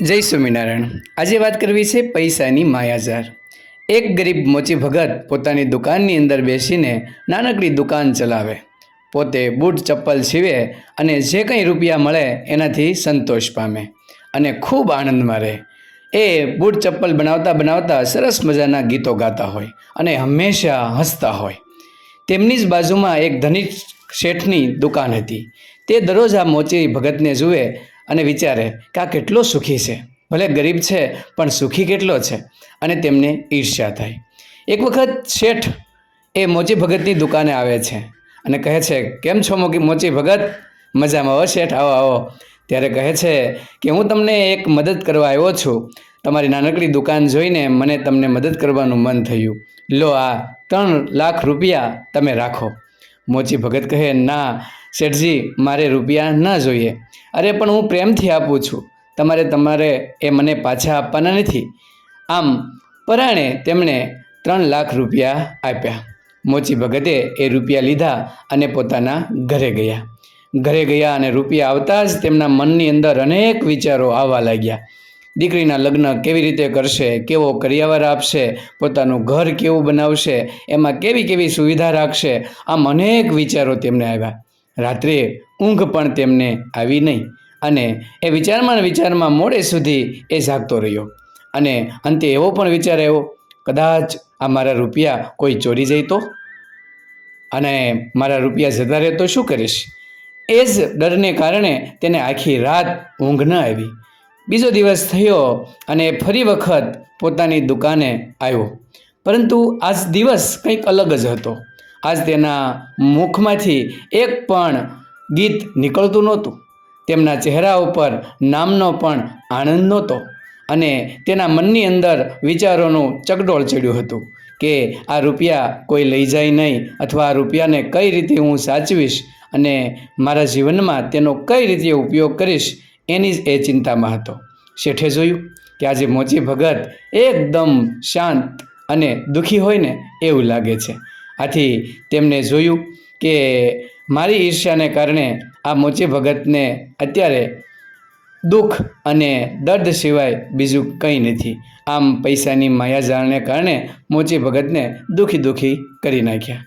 જય સ્વામિનારાયણ. આજે વાત કરવી છે પૈસાની માયાજાર. એક ગરીબ મોચી ભગત પોતાની દુકાનની અંદર બેસીને નાનકડી દુકાન ચલાવે. પોતે બૂટ ચપ્પલ સીવે અને જે કંઈ રૂપિયા મળે એનાથી સંતોષ પામે અને ખૂબ આનંદમાં રહે. એ બૂટ ચપ્પલ બનાવતા બનાવતા સરસ મજાના ગીતો ગાતા હોય અને હંમેશા હસતા હોય. તેમની જ બાજુમાં એક ધનિક શેઠની દુકાન હતી. તે દરરોજ આ મોચી ભગતને જુએ અને વિચારે કે આ કેટલો સુખી છે. ભલે ગરીબ છે, પણ સુખી કેટલો છે અને તેમને ઈર્ષ્યા થાય. એક વખત શેઠ એ મોચી ભગતની દુકાને આવે છે અને કહે છે, કેમ છો મોકી મોચી ભગત? મજામાં હો શેઠ? આવો આવો. ત્યારે કહે છે કે, હું તમને એક મદદ કરવા આવ્યો છું. તમારી નાનકડી દુકાન જોઈને મને તમને મદદ કરવાનું મન થયું. લો આ ત્રણ લાખ રૂપિયા તમે રાખો. મોચી ભગત કહે, ના શેઠજી, મારે રૂપિયા ન જોઈએ. અરે, પણ હું પ્રેમથી આપું છું. તમારે તમારે એ મને પાછા આપવાના નથી. આમ, પરાણે તેમણે ત્રણ લાખ રૂપિયા આપ્યા. મોચી ભગતે એ રૂપિયા લીધા અને પોતાના ઘરે ગયા. ઘરે ગયા અને રૂપિયા આવતા જ તેમના મનની અંદર અનેક વિચારો આવવા લાગ્યા. દીકરીના લગ્ન કેવી રીતે કરશે, કેવો કરિયાવર આપશે, પોતાનું ઘર કેવું બનાવશે, એમાં કેવી કેવી સુવિધા રાખશે, આમ અનેક વિચારો તેમને આવ્યા. રાત્રે ઊંઘ પણ તેમને આવી નહીં અને એ વિચારમાં વિચારમાં મોડે સુધી એ જાગતો રહ્યો. અને અંતે એવો પણ વિચાર આવ્યો, કદાચ આ મારા રૂપિયા કોઈ ચોરી જાય તો અને મારા રૂપિયા જતા રહે તો શું કરીશ? એ જ ડરને કારણે તેને આખી રાત ઊંઘ ન આવી. બીજો દિવસ થયો અને ફરી વખત પોતાની દુકાને આવ્યો. પરંતુ આજ દિવસ કંઈક અલગ જ હતો. આજ તેના મુખમાંથી એક પણ ગીત નીકળતું નહોતું. તેમના ચહેરા ઉપર નામનો પણ આનંદ નહોતો અને તેના મનની અંદર વિચારોનું ચકડોળ ચડ્યું હતું કે આ રૂપિયા કોઈ લઈ જાય નહીં અથવા આ રૂપિયાને કઈ રીતે હું સાચવીશ અને મારા જીવનમાં તેનો કઈ રીતે ઉપયોગ કરીશ એની જ એ ચિંતામાં હતો. શેઠે જોયું કે આજે મોચી ભગત એકદમ શાંત અને દુઃખી હોય ને એવું લાગે છે. આથી તેમણે જોયું કે મારી ઈર્ષ્યાને કારણે આ મોચી ભગતને અત્યારે દુઃખ અને દર્દ સિવાય બીજું કંઈ નથી. આમ પૈસાની માયાજાળને કારણે મોચી ભગતને દુઃખી દુઃખી કરી નાખ્યા.